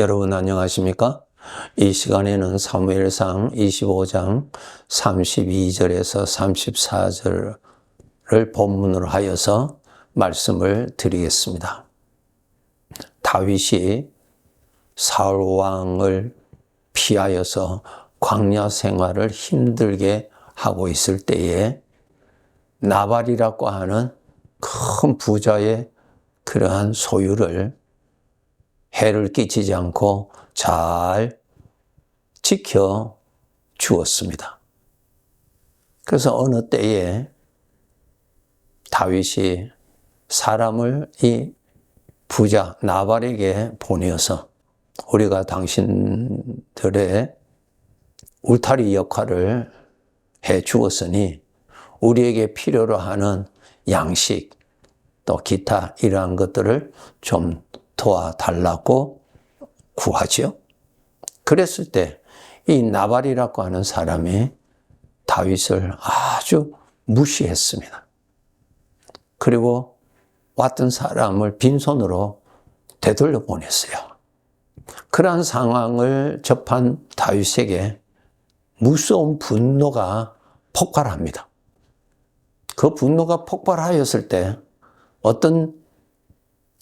여러분 안녕하십니까? 이 시간에는 사무엘상 25장 32절에서 34절을 본문으로 하여서 말씀을 드리겠습니다. 다윗이 사울 왕을 피하여서 광야 생활을 힘들게 하고 있을 때에 나발이라고 하는 큰 부자의 그러한 소유를 해를 끼치지 않고 잘 지켜 주었습니다. 그래서 어느 때에 다윗이 사람을 이 부자 나발에게 보내어서 우리가 당신들의 울타리 역할을 해 주었으니 우리에게 필요로 하는 양식 또 기타 이러한 것들을 좀 도와달라고 구하지요. 그랬을 때 이 나발이라고 하는 사람이 다윗을 아주 무시했습니다. 그리고 왔던 사람을 빈손으로 되돌려 보냈어요. 그러한 상황을 접한 다윗에게 무서운 분노가 폭발합니다. 그 분노가 폭발하였을 때 어떤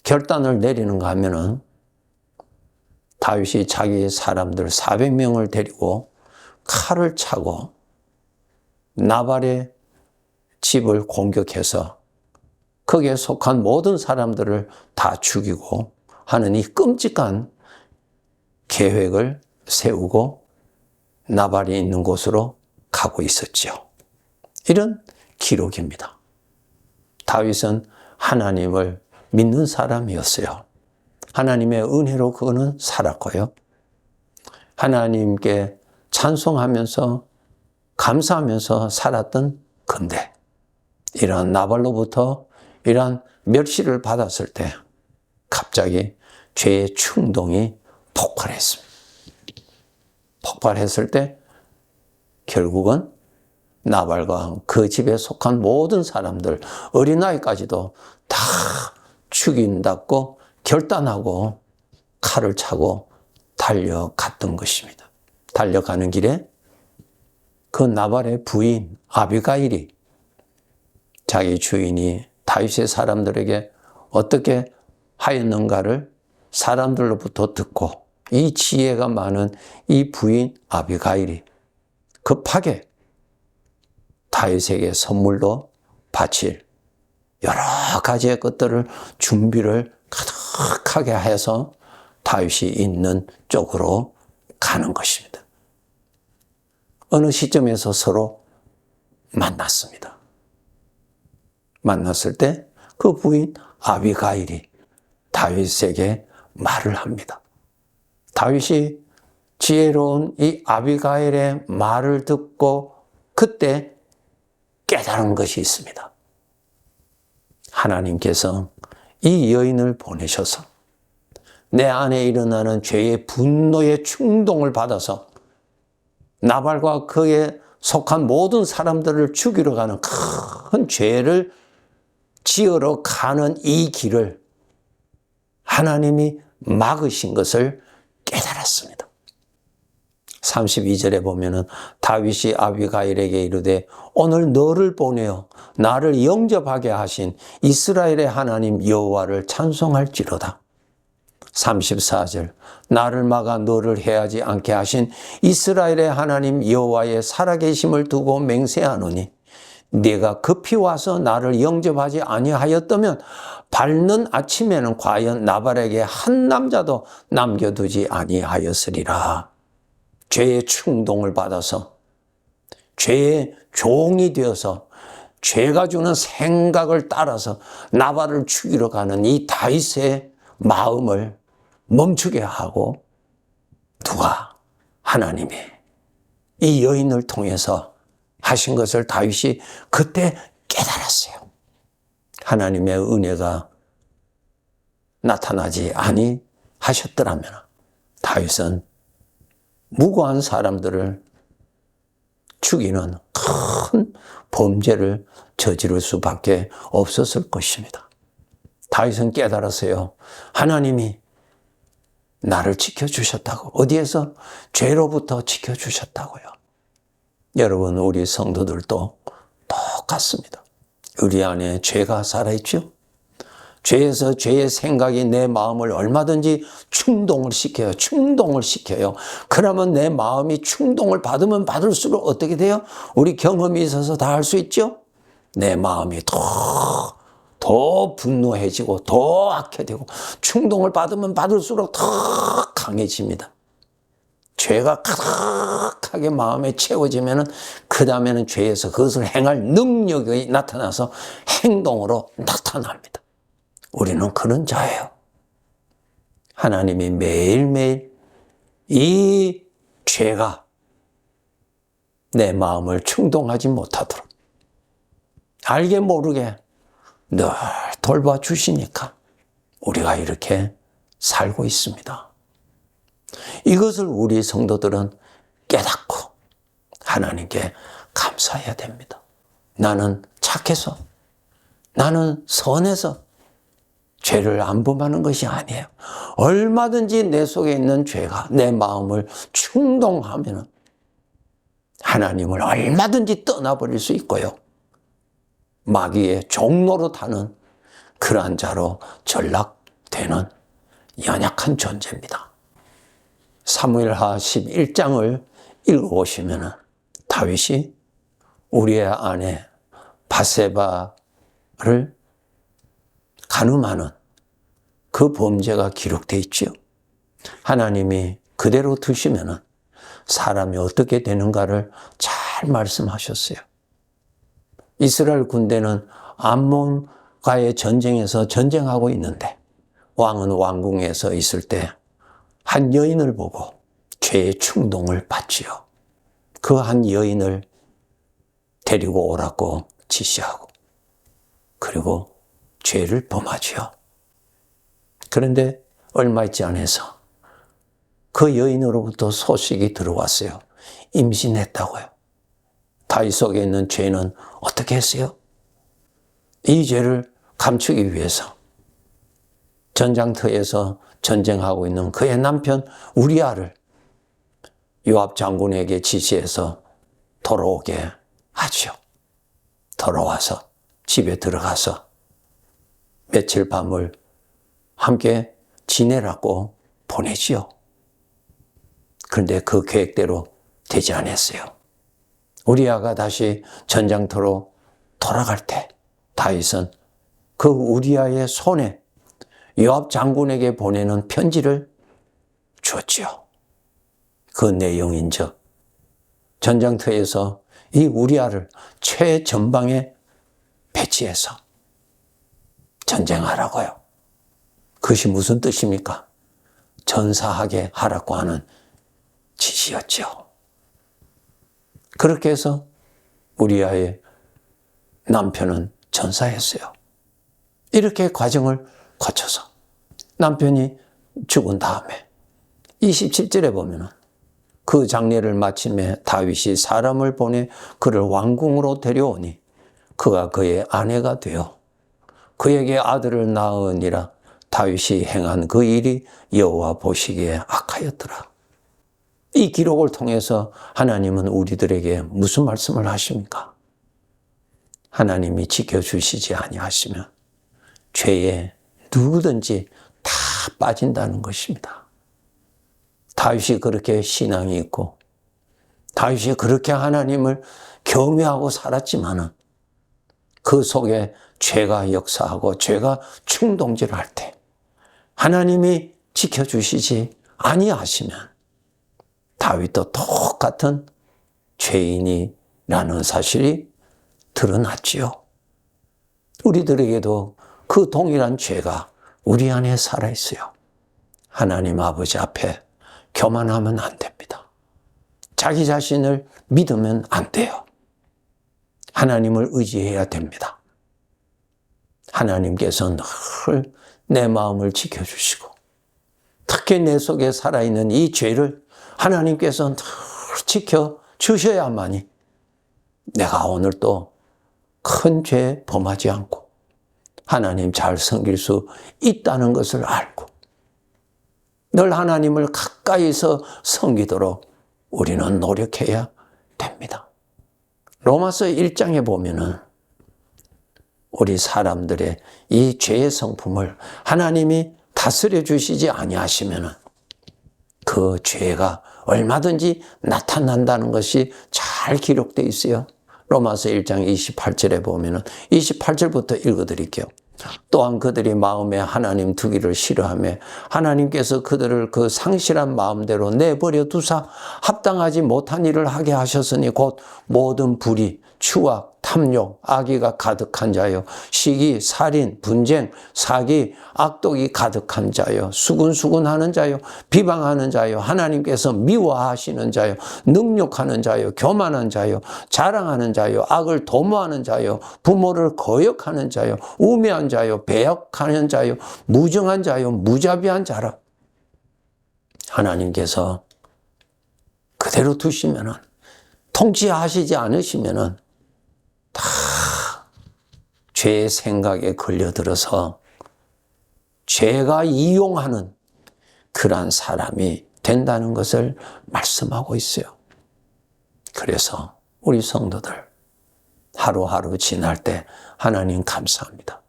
결단을 내리는가 하면은 다윗이 자기 사람들 400명을 데리고 칼을 차고 나발의 집을 공격해서 거기에 속한 모든 사람들을 다 죽이고 하는 이 끔찍한 계획을 세우고 나발이 있는 곳으로 가고 있었죠. 이런 기록입니다. 다윗은 하나님을 믿는 사람이었어요. 하나님의 은혜로 그거는 살았고요. 하나님께 찬송하면서 감사하면서 살았던 건데 이러한 나발로부터 이러한 멸시를 받았을 때 갑자기 죄의 충동이 폭발했습니다. 폭발했을 때 결국은 나발과 그 집에 속한 모든 사람들, 어린아이까지도 다 죽인다고 결단하고 칼을 차고 달려갔던 것입니다. 달려가는 길에 그 나발의 부인 아비가일이 자기 주인이 다윗의 사람들에게 어떻게 하였는가를 사람들로부터 듣고 이 지혜가 많은 이 부인 아비가일이 급하게 다윗에게 선물로 바칠 여러 가지의 것들을 준비를 가득하게 해서 다윗이 있는 쪽으로 가는 것입니다. 어느 시점에서 서로 만났습니다. 만났을 때 그 부인 아비가일이 다윗에게 말을 합니다. 다윗이 지혜로운 이 아비가일의 말을 듣고 그때 깨달은 것이 있습니다. 하나님께서 이 여인을 보내셔서 내 안에 일어나는 죄의 분노의 충동을 받아서 나발과 그에 속한 모든 사람들을 죽이러 가는 큰 죄를 지으러 가는 이 길을 하나님이 막으신 것을 깨달았습니다. 32절에 보면은 다윗이 아비가일에게 이르되 오늘 너를 보내어 나를 영접하게 하신 이스라엘의 하나님 여호와를 찬송할지로다. 34절 나를 막아 너를 해하지 않게 하신 이스라엘의 하나님 여호와의 살아계심을 두고 맹세하노니 네가 급히 와서 나를 영접하지 아니하였다면 밝는 아침에는 과연 나발에게 한 남자도 남겨두지 아니하였으리라. 죄의 충동을 받아서 죄의 종이 되어서 죄가 주는 생각을 따라서 나발을 죽이러 가는 이 다윗의 마음을 멈추게 하고 누가 하나님이 이 여인을 통해서 하신 것을 다윗이 그때 깨달았어요. 하나님의 은혜가 나타나지 아니 하셨더라면 다윗은 무고한 사람들을 죽이는 큰 범죄를 저지를 수밖에 없었을 것입니다. 다윗은 깨달았어요. 하나님이 나를 지켜주셨다고. 어디에서? 죄로부터 지켜주셨다고요. 여러분, 우리 성도들도 똑같습니다. 우리 안에 죄가 살아있죠? 죄에서 죄의 생각이 내 마음을 얼마든지 충동을 시켜요. 충동을 시켜요. 그러면 내 마음이 충동을 받으면 받을수록 어떻게 돼요? 우리 경험이 있어서 다할수 있죠? 내 마음이 더, 더 분노해지고, 더 악해되고, 충동을 받으면 받을수록 더 강해집니다. 죄가 가득하게 마음에 채워지면은, 그 다음에는 죄에서 그것을 행할 능력이 나타나서 행동으로 나타납니다. 우리는 그런 자예요. 하나님이 매일매일 이 죄가 내 마음을 충동하지 못하도록 알게 모르게 늘 돌봐주시니까 우리가 이렇게 살고 있습니다. 이것을 우리 성도들은 깨닫고 하나님께 감사해야 됩니다. 나는 착해서, 나는 선해서, 죄를 안 범하는 것이 아니에요. 얼마든지 내 속에 있는 죄가 내 마음을 충동하면 하나님을 얼마든지 떠나버릴 수 있고요. 마귀의 종로로 타는 그러한 자로 전락되는 연약한 존재입니다. 사무엘하 11장을 읽어보시면 다윗이 우리의 아내 바세바를 가늠하는 그 범죄가 기록되어 있지요. 하나님이 그대로 두시면 사람이 어떻게 되는가를 잘 말씀하셨어요. 이스라엘 군대는 암몬과의 전쟁에서 전쟁하고 있는데 왕은 왕궁에서 있을 때 한 여인을 보고 죄의 충동을 받지요. 그 한 여인을 데리고 오라고 지시하고 그리고 죄를 범하지요. 그런데 얼마 있지 않아서 그 여인으로부터 소식이 들어왔어요. 임신했다고요. 다윗 속에 있는 죄는 어떻게 했어요? 이 죄를 감추기 위해서 전장터에서 전쟁하고 있는 그의 남편 우리아를 요압 장군에게 지시해서 돌아오게 하죠. 돌아와서 집에 들어가서 며칠 밤을 함께 지내라고 보내지요. 그런데 그 계획대로 되지 않았어요. 우리아가 다시 전장터로 돌아갈 때 다윗은 그 우리아의 손에 요압 장군에게 보내는 편지를 줬지요. 그 내용인즉 전장터에서 이 우리아를 최전방에 배치해서 전쟁하라고요. 그것이 무슨 뜻입니까? 전사하게 하라고 하는 지시였죠. 그렇게 해서 우리아의 남편은 전사했어요. 이렇게 과정을 거쳐서 남편이 죽은 다음에 27절에 보면은 그 장례를 마침에 다윗이 사람을 보내 그를 왕궁으로 데려오니 그가 그의 아내가 되어 그에게 아들을 낳으니라 다윗이 행한 그 일이 여호와 보시기에 악하였더라. 이 기록을 통해서 하나님은 우리들에게 무슨 말씀을 하십니까? 하나님이 지켜주시지 아니하시면 죄에 누구든지 다 빠진다는 것입니다. 다윗이 그렇게 신앙이 있고 다윗이 그렇게 하나님을 경외하고 살았지만은 그 속에 죄가 역사하고 죄가 충동질할 때 하나님이 지켜주시지 아니하시면 다윗도 똑같은 죄인이라는 사실이 드러났지요. 우리들에게도 그 동일한 죄가 우리 안에 살아있어요. 하나님 아버지 앞에 교만하면 안 됩니다. 자기 자신을 믿으면 안 돼요. 하나님을 의지해야 됩니다. 하나님께서 늘 내 마음을 지켜주시고, 특히 내 속에 살아있는 이 죄를 하나님께서 늘 지켜주셔야만이 내가 오늘 또 큰 죄 범하지 않고 하나님 잘 섬길 수 있다는 것을 알고 늘 하나님을 가까이서 섬기도록 우리는 노력해야 됩니다. 로마서 1장에 보면은 우리 사람들의 이 죄의 성품을 하나님이 다스려 주시지 아니하시면은 그 죄가 얼마든지 나타난다는 것이 잘 기록되어 있어요. 로마서 1장 28절에 보면은 28절부터 읽어 드릴게요. 또한 그들이 마음에 하나님 두기를 싫어하며 하나님께서 그들을 그 상실한 마음대로 내버려 두사 합당하지 못한 일을 하게 하셨으니 곧 모든 불의, 추악, 탐욕, 악의가 가득한 자요. 시기, 살인, 분쟁, 사기, 악독이 가득한 자요. 수군수군하는 자요. 비방하는 자요. 하나님께서 미워하시는 자요. 능욕하는 자요. 교만한 자요. 자랑하는 자요. 악을 도모하는 자요. 부모를 거역하는 자요. 우매한 자요. 배역하는 자요. 무정한 자요. 무자비한 자라. 하나님께서 그대로 두시면은 통치하시지 않으시면은 다 죄의 생각에 걸려들어서 죄가 이용하는 그러한 사람이 된다는 것을 말씀하고 있어요. 그래서 우리 성도들 하루하루 지날 때 하나님 감사합니다.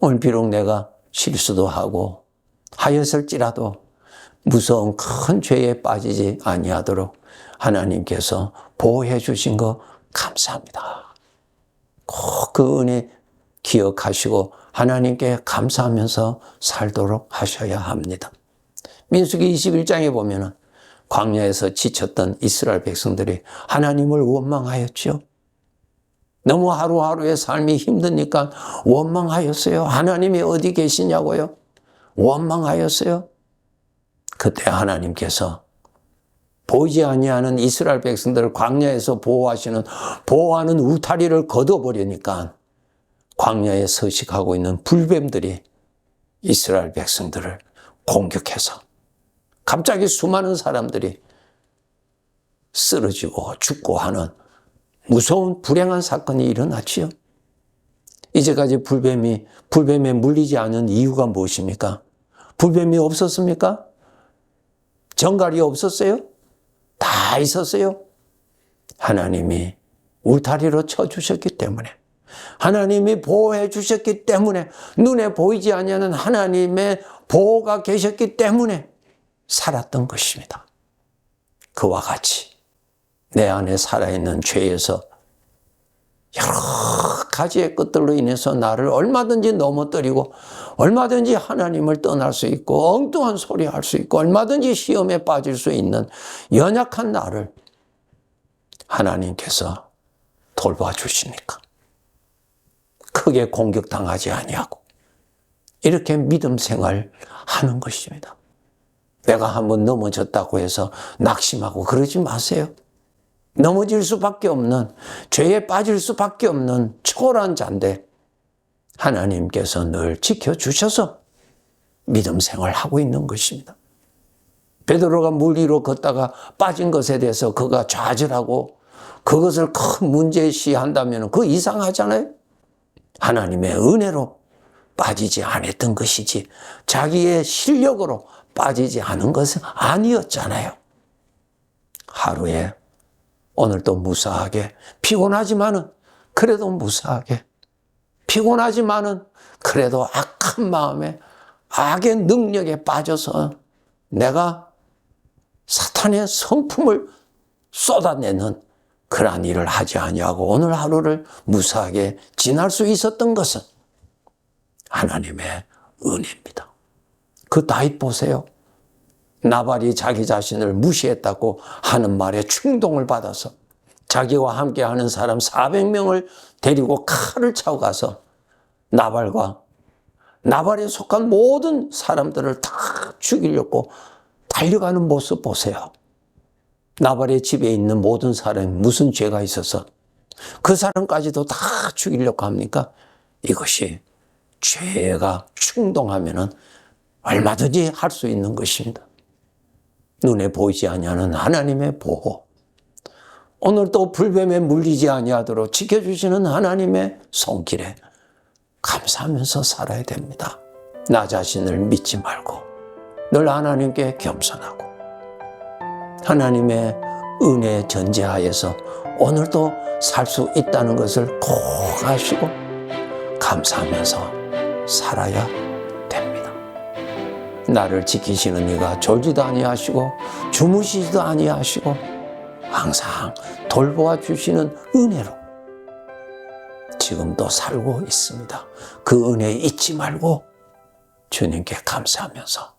오늘 비록 내가 실수도 하고 하였을지라도 무서운 큰 죄에 빠지지 아니하도록 하나님께서 보호해 주신 거 감사합니다. 꼭 그 은혜 기억하시고 하나님께 감사하면서 살도록 하셔야 합니다. 민수기 21장에 보면은 광야에서 지쳤던 이스라엘 백성들이 하나님을 원망하였죠. 너무 하루하루의 삶이 힘드니까 원망하였어요. 하나님이 어디 계시냐고요? 원망하였어요. 그때 하나님께서 보이지 아니하는 이스라엘 백성들을 광야에서 보호하시는 보호하는 울타리를 걷어버리니까 광야에 서식하고 있는 불뱀들이 이스라엘 백성들을 공격해서 갑자기 수많은 사람들이 쓰러지고 죽고 하는 무서운 불행한 사건이 일어났지요. 이제까지 불뱀이 불뱀에 물리지 않은 이유가 무엇입니까? 불뱀이 없었습니까? 정갈이 없었어요? 다 있었어요. 하나님이 울타리로 쳐주셨기 때문에 하나님이 보호해 주셨기 때문에 눈에 보이지 아니하는 하나님의 보호가 계셨기 때문에 살았던 것입니다. 그와 같이 내 안에 살아있는 죄에서 여러 가지의 것들로 인해서 나를 얼마든지 넘어뜨리고 얼마든지 하나님을 떠날 수 있고 엉뚱한 소리 할 수 있고 얼마든지 시험에 빠질 수 있는 연약한 나를 하나님께서 돌봐주시니까 크게 공격당하지 아니하고 이렇게 믿음 생활 하는 것입니다. 내가 한번 넘어졌다고 해서 낙심하고 그러지 마세요. 넘어질 수밖에 없는 죄에 빠질 수밖에 없는 초라한 자인데 하나님께서 늘 지켜주셔서 믿음 생활하고 있는 것입니다. 베드로가 물 위로 걷다가 빠진 것에 대해서 그가 좌절하고 그것을 큰 문제시한다면 그 이상하잖아요. 하나님의 은혜로 빠지지 않았던 것이지 자기의 실력으로 빠지지 않은 것은 아니었잖아요. 하루에 오늘도 무사하게 피곤하지만은 그래도 무사하게 피곤하지만은 그래도 악한 마음에 악의 능력에 빠져서 내가 사탄의 성품을 쏟아내는 그러한 일을 하지 아니하고 오늘 하루를 무사하게 지날 수 있었던 것은 하나님의 은혜입니다. 그 다윗 보세요. 나발이 자기 자신을 무시했다고 하는 말에 충동을 받아서 자기와 함께 하는 사람 400명을 데리고 칼을 차고 가서 나발과 나발에 속한 모든 사람들을 다 죽이려고 달려가는 모습 보세요. 나발의 집에 있는 모든 사람이 무슨 죄가 있어서 그 사람까지도 다 죽이려고 합니까? 이것이 죄가 충동하면은 얼마든지 할 수 있는 것입니다. 눈에 보이지 아니하는 하나님의 보호. 오늘도 불뱀에 물리지 아니하도록 지켜주시는 하나님의 손길에 감사하면서 살아야 됩니다. 나 자신을 믿지 말고 늘 하나님께 겸손하고 하나님의 은혜 전제하에서 오늘도 살 수 있다는 것을 꼭 아시고 감사하면서 살아야 됩니다. 나를 지키시는 이가 졸지도 아니하시고 주무시지도 아니하시고 항상 돌보아 주시는 은혜로 지금도 살고 있습니다. 그 은혜 잊지 말고 주님께 감사하면서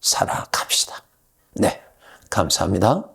살아갑시다. 네, 감사합니다.